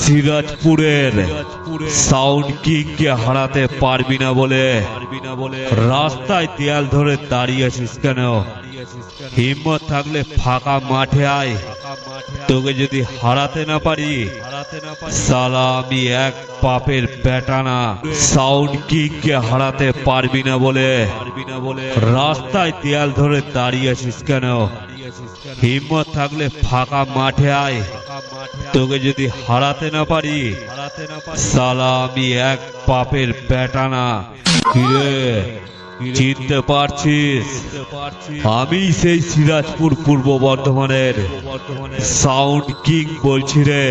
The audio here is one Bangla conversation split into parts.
সিরাজপুরের সাউন্ড কিংকে হারাতে পারবি না বলে। রাস্তায় দেয়াল ধরে দাঁড়িয়ে আছিস কেন? হিম্মত থাকলে ফাঁকা মাঠে আয়। তোকে যদি হারাতে না পারি সালা আমি এক পাপের বেটানা সাউন্ড কিংকে হারাতে পারবি না বলে। রাস্তায় দেয়াল ধরে দাঁড়িয়ে আছিস কেন? হিম্মত থাকলে ফাঁকা মাঠে আয়। তোকে যদি হারাতে না পারি সালা আমি এক পাপের বেটানা কিরে, চিনতে পারছিস? আমি সেই সিরাজপুর পূর্ব বর্ধমানের সাউন্ড কিং বলছি রে।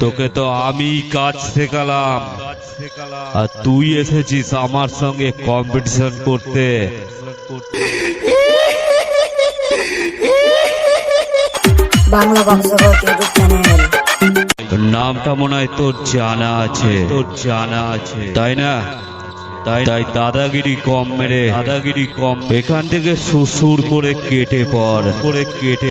তোকে তো আমি কাজ শেখালাম। আর তুই এসেছিস আমার সঙ্গে কম্পিটিশন করতে। বাংলা নামটা মনে হয় তোর জানা আছে। তোর জানা আছে। তাই না? তাই তাই দাদাগিরি কম মেরে, দাদাগিরি কম, এখান থেকে শ্বশুর করে কেটে পর, করে কেটে